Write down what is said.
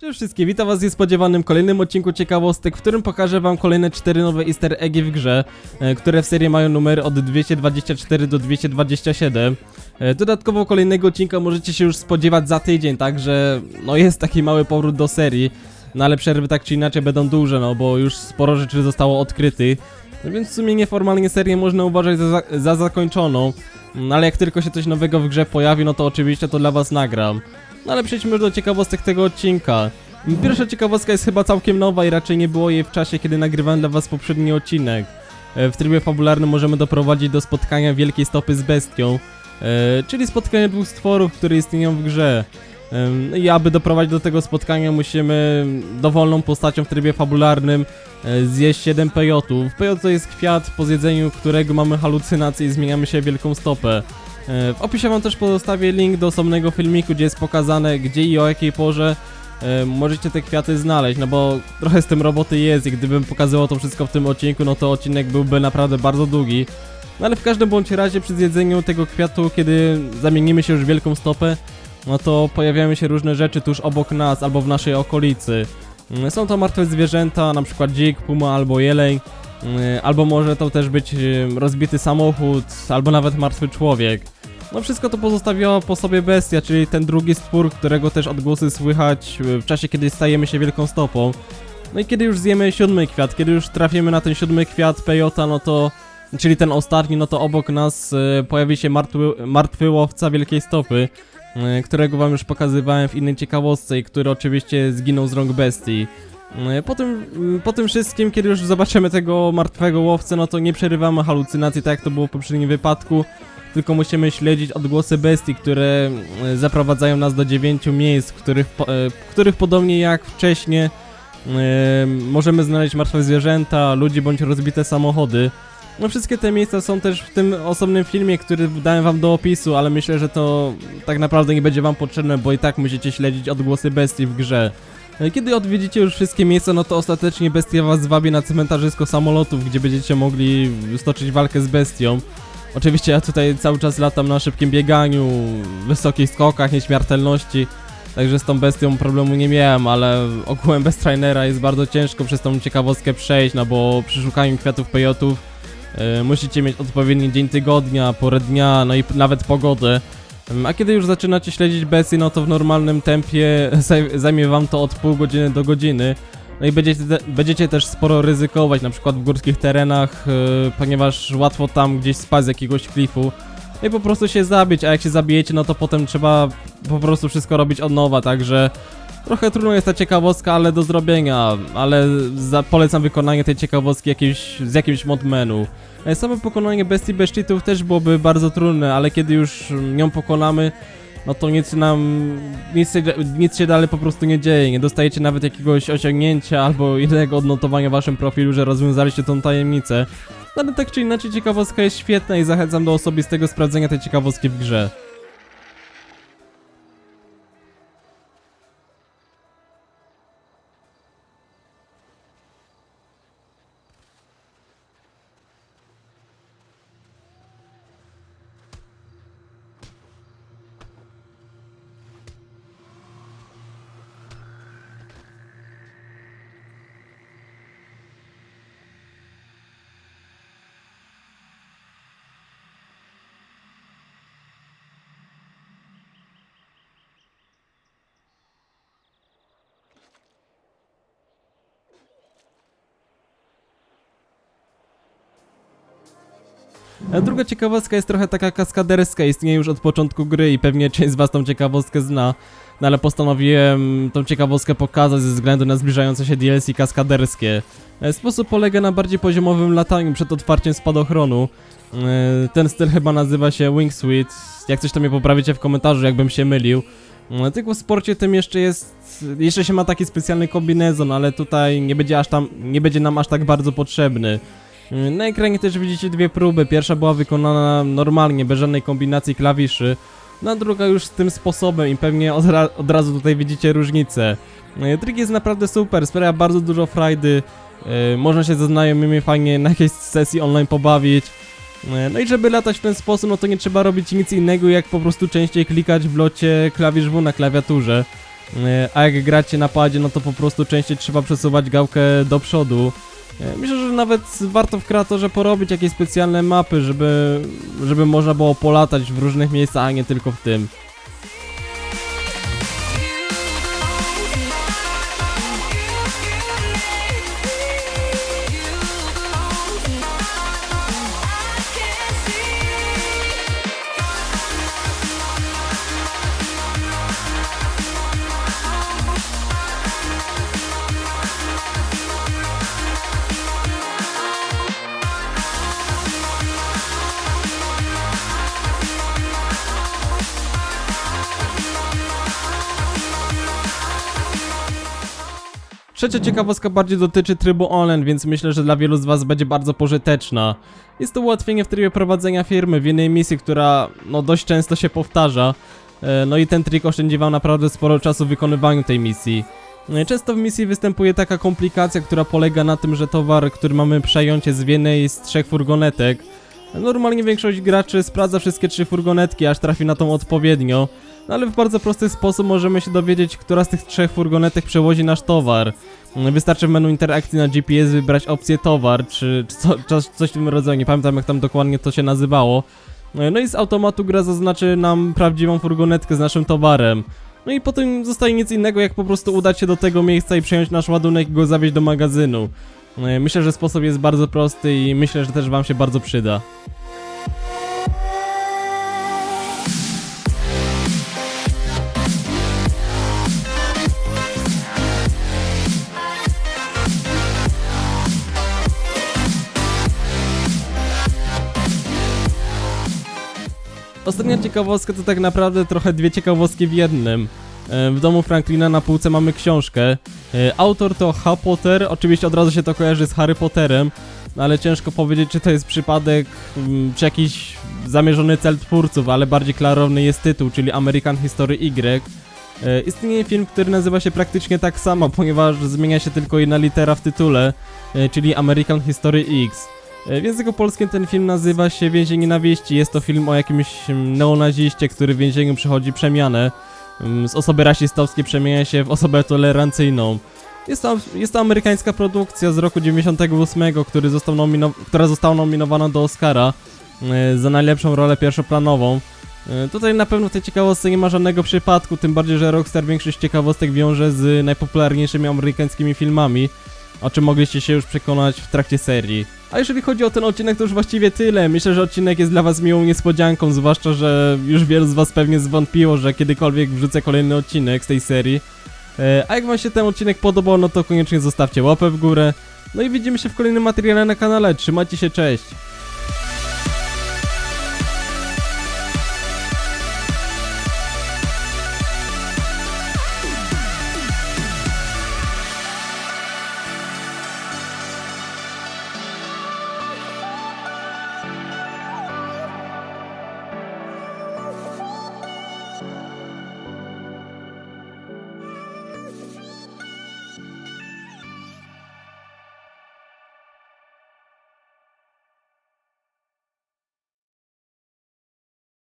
Cześć wszystkim, witam was w niespodziewanym kolejnym odcinku ciekawostek, w którym pokażę wam kolejne 4 nowe easter eggi w grze, e, które w serii mają numery od 224 do 227. E, Dodatkowo kolejnego odcinka możecie się już spodziewać za tydzień, także no jest taki mały powrót do serii, no ale przerwy tak czy inaczej będą duże, no bo już sporo rzeczy zostało odkrytych. No więc w sumie nieformalnie serię można uważać za, za, za zakończoną, no ale jak tylko się coś nowego w grze pojawi, no to oczywiście to dla was nagram. No ale przejdźmy już do ciekawostek tego odcinka. Pierwsza ciekawostka jest chyba całkiem nowa i raczej nie było jej w czasie, kiedy nagrywałem dla was poprzedni odcinek. E, W trybie fabularnym możemy doprowadzić do spotkania Wielkiej Stopy z Bestią, e, czyli spotkania dwóch stworów, które istnieją w grze. Em, I aby doprowadzić do tego spotkania musimy dowolną postacią w trybie fabularnym e, zjeść 7 pejotów. Pejot to jest kwiat, po zjedzeniu którego mamy halucynacje i zmieniamy się w wielką stopę. E, W opisie wam też pozostawię link do osobnego filmiku, gdzie jest pokazane gdzie i o jakiej porze e, możecie te kwiaty znaleźć, no bo trochę z tym roboty jest i gdybym pokazywał to wszystko w tym odcinku, no to odcinek byłby naprawdę bardzo długi. No ale w każdym bądź razie przy zjedzeniu tego kwiatu, kiedy zamienimy się już w wielką stopę, no to pojawiają się różne rzeczy tuż obok nas albo w naszej okolicy. Mm, Są to martwe zwierzęta, na przykład dzik, puma albo jeleń, mm, albo może to też być rozbity samochód, albo nawet martwy człowiek. No wszystko to pozostawiała po sobie bestia, czyli ten drugi stwór, którego też odgłosy słychać e, w czasie, kiedy stajemy się wielką stopą. No i kiedy już zjemy siódmy kwiat, kiedy już trafimy na ten siódmy kwiat pejota, no to... Czyli ten ostatni, no to obok nas e, pojawi się martwy, martwy łowca wielkiej stopy, którego wam już pokazywałem w innej ciekawostce i który oczywiście zginął z rąk bestii. E, Po tym, mm, po tym wszystkim, kiedy już zobaczymy tego martwego łowcę, no to nie przerywamy halucynacji, tak jak to było w poprzednim wypadku, tylko musimy śledzić odgłosy bestii, które e, zaprowadzają nas do dziewięciu miejsc, w których, e, w których podobnie jak wcześniej e, możemy znaleźć martwe zwierzęta, ludzi bądź rozbite samochody. No wszystkie te miejsca są też w tym osobnym filmie, który dałem wam do opisu, ale myślę, że to tak naprawdę nie będzie wam potrzebne, bo i tak musicie śledzić odgłosy bestii w grze. E, Kiedy odwiedzicie już wszystkie miejsca, no to ostatecznie bestia was zwabi na cmentarzysko samolotów, gdzie będziecie mogli stoczyć walkę z bestią. Oczywiście ja tutaj cały czas latam na szybkim bieganiu, wysokich skokach, nieśmiertelności, także z tą bestią problemu nie miałem, ale ogółem bez trainera jest bardzo ciężko przez tą ciekawostkę przejść, no bo przy szukaniu kwiatów pejotów musicie mieć odpowiedni dzień tygodnia, porę dnia, no i nawet pogodę. Em, A kiedy już zaczynacie śledzić bestię, no to w normalnym tempie zaj- zajmie wam to od pół godziny do godziny. No i będziecie, będziecie też sporo ryzykować, na przykład w górskich terenach, yy, ponieważ łatwo tam gdzieś spaść z jakiegoś klifu. No i po prostu się zabić, a jak się zabijecie, no to potem trzeba po prostu wszystko robić od nowa, także trochę trudno jest ta ciekawostka, ale do zrobienia, ale za, polecam wykonanie tej ciekawostki jakimś, z jakimś mod menu. E, Samo pokonanie bestii bez cheatów też byłoby bardzo trudne, ale kiedy już ją pokonamy, no to nic nam, nic się, nic się dalej po prostu nie dzieje, nie dostajecie nawet jakiegoś osiągnięcia albo innego odnotowania w waszym profilu, że rozwiązaliście tą tajemnicę. No ale tak czy inaczej ciekawostka jest świetna i zachęcam do osobistego sprawdzenia tej ciekawostki w grze. A druga ciekawostka jest trochę taka kaskaderska, istnieje już od początku gry i pewnie część z was tą ciekawostkę zna. No ale postanowiłem tą ciekawostkę pokazać ze względu na zbliżające się DLC kaskaderskie. E, Sposób polega na bardziej poziomowym lataniu przed otwarciem spadochronu. E, Ten styl chyba nazywa się Wingsuit. Jak coś to mnie poprawicie w komentarzu, jakbym się mylił. E, Tylko w sporcie tym jeszcze jest... Jeszcze się ma taki specjalny kombinezon, ale tutaj nie będzie aż tam... Nie będzie nam aż tak bardzo potrzebny. Na ekranie też widzicie dwie próby. Pierwsza była wykonana normalnie, bez żadnej kombinacji klawiszy. No a druga już z tym sposobem i pewnie od, ra od razu tutaj widzicie różnicę. E, Trik jest naprawdę super, sprawia bardzo dużo frajdy. E, Można się ze znajomymi fajnie na jakiejś sesji online pobawić. E, No i żeby latać w ten sposób, no to nie trzeba robić nic innego, jak po prostu częściej klikać w locie klawisz W na klawiaturze. E, A jak gracie na padzie, no to po prostu częściej trzeba przesuwać gałkę do przodu. E, Myślę, że nawet warto w kreatorze porobić jakieś specjalne mapy, żeby, żeby można było polatać w różnych miejscach, a nie tylko w tym. Trzecia ciekawostka bardziej dotyczy trybu online, więc myślę, że dla wielu z Was będzie bardzo pożyteczna. Jest to ułatwienie w trybie prowadzenia firmy w jednej misji, która no dość często się powtarza. E, No i ten trik oszczędzi Wam naprawdę sporo czasu w wykonywaniu tej misji. E, Często w misji występuje taka komplikacja, która polega na tym, że towar, który mamy przejąć jest w jednej z trzech furgonetek. Normalnie większość graczy sprawdza wszystkie trzy furgonetki, aż trafi na tą odpowiednio. No ale w bardzo prosty sposób możemy się dowiedzieć, która z tych trzech furgonetek przewozi nasz towar. Wystarczy w menu interakcji na GPS wybrać opcję towar, czy, czy co, coś, coś w tym rodzaju, nie pamiętam jak tam dokładnie to się nazywało. No i z automatu gra zaznaczy nam prawdziwą furgonetkę z naszym towarem. No i potem zostaje nic innego jak po prostu udać się do tego miejsca i przejąć nasz ładunek i go zawieźć do magazynu. Myślę, że sposób jest bardzo prosty i myślę, że też wam się bardzo przyda. Ostatnia ciekawostka to tak naprawdę trochę dwie ciekawostki w jednym. E, W domu Franklina na półce mamy książkę. E, Autor to H. Potter, oczywiście od razu się to kojarzy z Harry Potterem, no ale ciężko powiedzieć, czy to jest przypadek, mm, czy jakiś zamierzony cel twórców, ale bardziej klarowny jest tytuł, czyli American History Y. E, Istnieje film, który nazywa się praktycznie tak samo, ponieważ zmienia się tylko jedna litera w tytule, czyli American History X. W języku polskim ten film nazywa się Więzień Nienawiści. Jest to film o jakimś mm, neonaziście, który w więzieniu przechodzi przemianę. Mm, Z osoby rasistowskiej przemienia się w osobę tolerancyjną. Jest to, jest to amerykańska produkcja z roku 98, który został która została nominowana do Oscara e, za najlepszą rolę pierwszoplanową. E, Tutaj na pewno tej ciekawostce nie ma żadnego przypadku, tym bardziej, że Rockstar większość ciekawostek wiąże z najpopularniejszymi amerykańskimi filmami, o czym mogliście się już przekonać w trakcie serii. A jeżeli chodzi o ten odcinek, to już właściwie tyle. Myślę, że odcinek jest dla was miłą niespodzianką, zwłaszcza, że już wielu z was pewnie zwątpiło, że kiedykolwiek wrzucę kolejny odcinek z tej serii. E, A jak wam się ten odcinek podobał, no to koniecznie zostawcie łapę w górę. No i widzimy się w kolejnym materiale na kanale. Trzymajcie się, cześć!